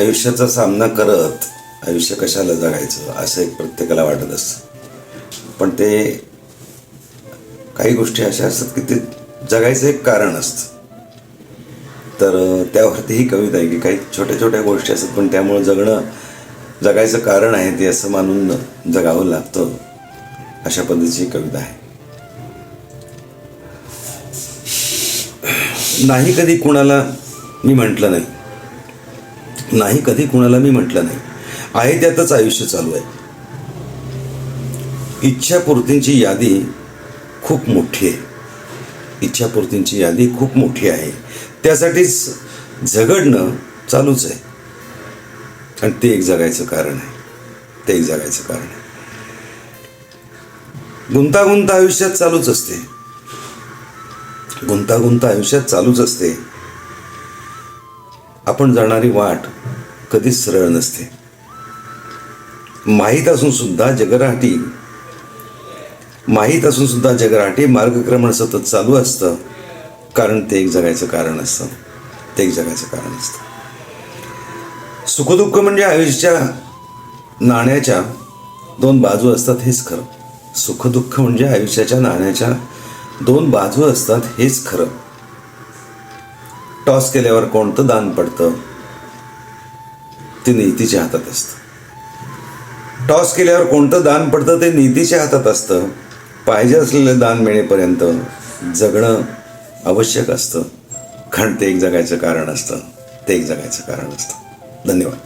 आयुष्याचा सामना करत आयुष्य कशाला जगायचं असं एक प्रत्येकाला वाटत असतं. पण ते काही गोष्टी अशा असतात की ते जगायचं एक कारण असतं. तर त्यावरती ही कविता आहे की काही छोट्या छोट्या गोष्टी असतात पण त्यामुळं जगणं जगायचं कारण आहे ते असं मानून जगावं लागतं अशा पद्धतीची कविता आहे. नाही कधी कुणाला मी म्हटलं नाही. नाही कधी कुणाला मी म्हटलं नाही. आहे त्यातच आयुष्य चालू आहे. इच्छापूर्तींची यादी खूप मोठी आहे. इच्छापूर्तींची यादी खूप मोठी आहे. त्यासाठीच झगडणं चालूच आहे. आणि ते एक जगायचं कारण आहे. ते एक जगायचं कारण आहे. गुंतागुंत आयुष्यात चालूच असते. गुंतागुंत आयुष्यात चालूच असते. आपण जाणारी वाट कधीच सरळ नसते. माहीत असून सुद्धा जगराटी माहीत असून सुद्धा जगराटी मार्गक्रमण सतत चालू असतं. कारण ते एक जगायचं कारण असतं. ते एक जगायचं कारण असतं. सुखदुःख म्हणजे आयुष्याच्या नाण्याच्या दोन बाजू असतात हेच खरं. सुखदुःख म्हणजे आयुष्याच्या नाण्याच्या दोन बाजू असतात हेच खरं. टॉस केल्यावर कोणतं दान पडतं? ते नीतीच्या हातात असतं. टॉस केल्यावर कोणतं दान पडतं ते नीतीच्या हातात असतं. पाहिजे असलेलं दान मिळेपर्यंत जगणं आवश्यक असतं. कारण ते एक जगायचं कारण असतं. ते एक जगायचं कारण असतं. धन्यवाद.